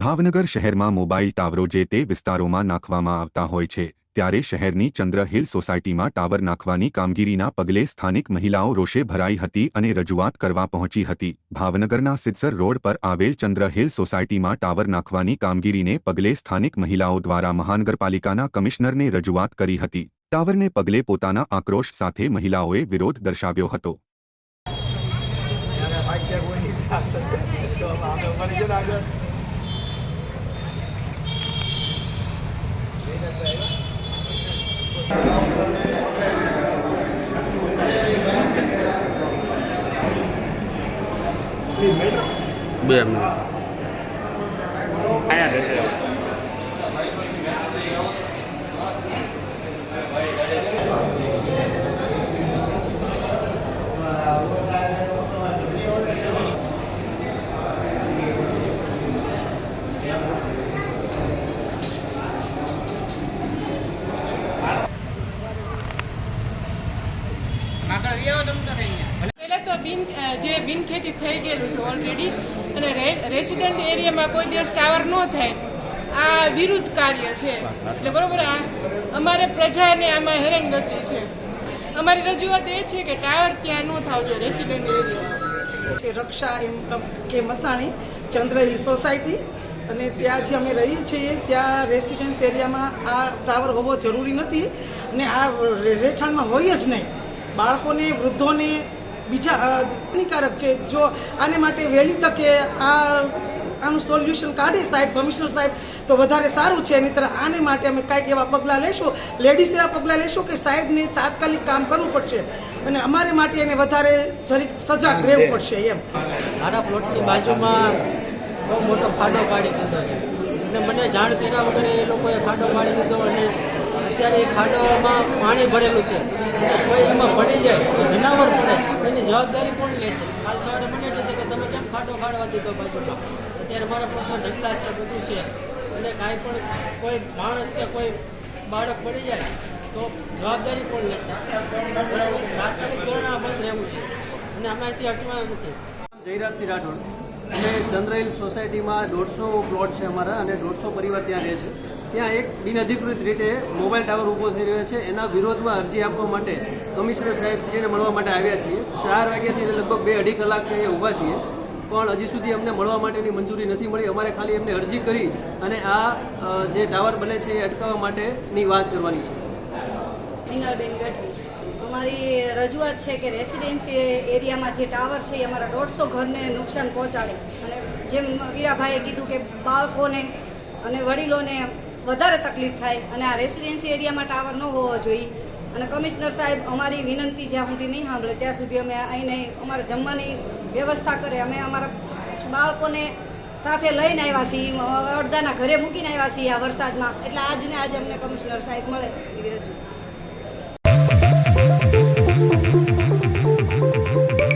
ભાવનગર શહેરમાં મોબાઈલ ટાવરો જે તે વિસ્તારોમાં નાખવામાં આવતા હોય છે, ત્યારે શહેરની ચંદ્ર હિલ સોસાયટીમાં ટાવર નાખવાની કામગીરીના પગલે સ્થાનિક મહિલાઓ રોષે ભરાઈ હતી અને રજૂઆત કરવા પહોંચી હતી. ભાવનગરના સિદ્સર રોડ પર આવેલ ચંદ્ર હિલ સોસાયટીમાં ટાવર નાખવાની કામગીરીને પગલે સ્થાનિક મહિલાઓ દ્વારા મહાનગરપાલિકાના કમિશનરને રજૂઆત કરી હતી. ટાવરને પગલે પોતાના આક્રોશ સાથે મહિલાઓએ વિરોધ દર્શાવ્યો હતો. બે મિનિટ પહેલા તો બિન જે બિનખેતી થઈ ગયેલું છે ઓલરેડી અને રેસિડેન્ટ એરિયામાં કોઈ દિવસ ટાવર ન થાય, આ વિરુદ્ધ કાર્ય છે. એટલે બરોબર આ, અમારે પ્રજાને આમાં હેરાનગતિ છે. અમારી રજૂઆત એ છે કે ટાવર ત્યાં ન થવો જોઈએ રેસિડેન્ટ એરિયામાં છે રક્ષા એમ કે મસાણી ચંદ્રહિલ સોસાયટી અને ત્યાં જે અમે રહીએ છીએ, ત્યાં રેસિડેન્સ એરિયામાં આ ટાવર હોવો જરૂરી નથી, અને આ રહેઠાણમાં હોય જ નહીં. બાળકોને, વૃદ્ધોને બીજા હાનિકારક છે. જો આને માટે વહેલી તકે આ આનું સોલ્યુશન કાઢે સાહેબ કમિશનર સાહેબ તો વધારે સારું છે. નહીંતર આને માટે અમે કાંઈક એવા પગલાં લેશું. લેડીઝ એવા પગલાં લેશું કે સાહેબને તાત્કાલિક કામ કરવું પડશે. અને અમારે માટે એને વધારે જરીક સજાગ રહેવું પડશે એમ. મારા પ્લોટની બાજુમાં બહુ મોટો ખાડો પાડી દીધો છે. અને મને જાણ કર્યા વગર એ લોકોએ ખાડો પાડી દીધો અને અત્યારે એ ખાડોમાં પાણી ભરેલું છે. કોઈ એમાં પડી જાય તો જનાવર પડે. એની જવાબદારી કોણ લેશે કાલ સવારે મને કહેશે કે તમે કેમ ખાડો ખાડવા દીધો બાજુમાં? અત્યારે મારા પગમાં ઢગલા છે, બધું છે. અને કાંઈ પણ કોઈ માણસ કે કોઈ બાળક પડી જાય, તો જવાબદારી કોણ લેશે તાત્કાલિક ધોરણે આ બંધ રહેવું જોઈએ. અને અમે અહીંથી હટવાના નથી. જયરાજસિંહ રાઠોડ. અને ચંદ્રહિલ સોસાયટીમાં દોઢસો પ્લોટ છે અમારા અને દોઢસો પરિવાર ત્યાં રહે છે. ત્યાં એક બિનઅધિકૃત રીતે મોબાઈલ ટાવર ઊભો થઈ રહ્યો છે. એના વિરોધમાં અરજી આપવા માટે કમિશનર સાહેબ શ્રીને મળવા માટે આવ્યા છીએ. ચાર વાગ્યાથી લગભગ બે અઢી કલાકથી અહીંયા ઊભા છીએ. પણ હજી સુધી અમને મળવા માટેની મંજૂરી નથી મળી. અમારે ખાલી એમને અરજી કરી અને આ જે ટાવર બને છે એ અટકાવવા માટેની વાત કરવાની છે. અમારી રજૂઆત છે કે રેસિડેન્સી એરિયામાં જે ટાવર છે એ અમારા દોઢસો ઘરને નુકસાન પહોંચાડે. અને જેમ વીરાભાઈએ કીધું કે બાળકોને અને વડીલોને વધારે તકલીફ થાય અને આ રેસિડેન્સી એરિયામાં ટાવર ન હોવો જોઈએ. અને કમિશનર સાહેબ અમારી વિનંતી જ્યાં સુધી નહીં સાંભળે, ત્યાં સુધી અમે અહીં અમારે જમવાની વ્યવસ્થા કરે. અમે અમારા બાળકોને સાથે લઈને આવ્યા છીએ અડધાના ઘરે મૂકીને આવ્યા છીએ આ વરસાદમાં. એટલે આજને આજે અમને કમિશનર સાહેબ મળે એવી રજૂઆત.